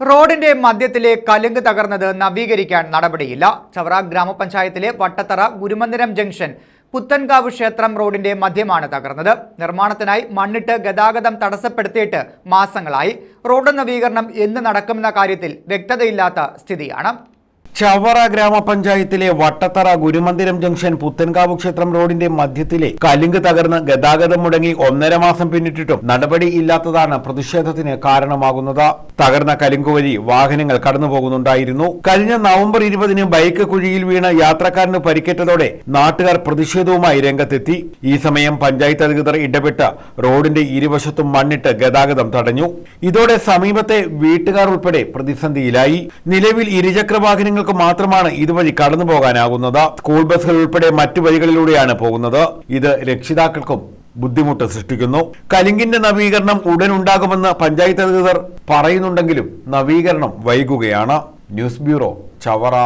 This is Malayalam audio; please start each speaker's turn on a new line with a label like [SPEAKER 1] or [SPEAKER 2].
[SPEAKER 1] റോഡിന്റെ മധ്യത്തിലെ കലുങ്ക് തകർന്നത് നവീകരിക്കാൻ നടപടിയില്ല. ചവറ ഗ്രാമപഞ്ചായത്തിലെ വട്ടത്തറ ഗുരുമന്ദിരം ജംഗ്ഷൻ പുത്തൻകാവ് ക്ഷേത്രം റോഡിന്റെ മധ്യമാണ് തകർന്നത്. നിർമ്മാണത്തിനായി മണ്ണിട്ട് ഗതാഗതം തടസ്സപ്പെടുത്തിയിട്ട് മാസങ്ങളായി. റോഡ് നവീകരണം എന്ന് നടക്കുമെന്ന കാര്യത്തിൽ വ്യക്തതയില്ലാത്ത സ്ഥിതിയാണ്.
[SPEAKER 2] ചവറ ഗ്രാമപഞ്ചായത്തിലെ വട്ടത്തറ ഗുരുമന്ദിരം ജംഗ്ഷൻ പുത്തൻകാവ് ക്ഷേത്രം റോഡിന്റെ മധ്യത്തിലെ കലിങ്ക് തകർന്ന് ഗതാഗതം മുടങ്ങി ഒന്നര മാസം പിന്നിട്ടിട്ടും നടപടി ഇല്ലാത്തതാണ് പ്രതിഷേധത്തിന് കാരണമാകുന്നത്. തകർന്ന കലിങ്ക് വഴി വാഹനങ്ങൾ കടന്നുപോകുന്നുണ്ടായിരുന്നു. കഴിഞ്ഞ നവംബർ ഇരുപതിന് ബൈക്ക് കുഴിയിൽ വീണ യാത്രക്കാരന് പരിക്കേറ്റതോടെ നാട്ടുകാർ പ്രതിഷേധവുമായി രംഗത്തെത്തി. ഈ സമയം പഞ്ചായത്ത് അധികൃതർ ഇടപെട്ട് റോഡിന്റെ ഇരുവശത്തും മണ്ണിട്ട് ഗതാഗതം തടഞ്ഞു. ഇതോടെ സമീപത്തെ വീട്ടുകാർ ഉൾപ്പെടെ പ്രതിസന്ധിയിലായി. നിലവിൽ ഇരുചക്ര വാഹനങ്ങൾക്ക് മാത്രമാണ് ഇതുവഴി കടന്നു പോകാനാകുന്നത്. സ്കൂൾ ബസ്സുകൾ ഉൾപ്പെടെ മറ്റു വഴികളിലൂടെയാണ് പോകുന്നത്. ഇത് രക്ഷിതാക്കൾക്കും ബുദ്ധിമുട്ട് സൃഷ്ടിക്കുന്നു. കലിങ്കിന്റെ നവീകരണം ഉടൻ ഉണ്ടാകുമെന്ന് പഞ്ചായത്ത് അധികൃതർ പറയുന്നുണ്ടെങ്കിലും നവീകരണം വൈകുകയാണ്. News bureau Chavara.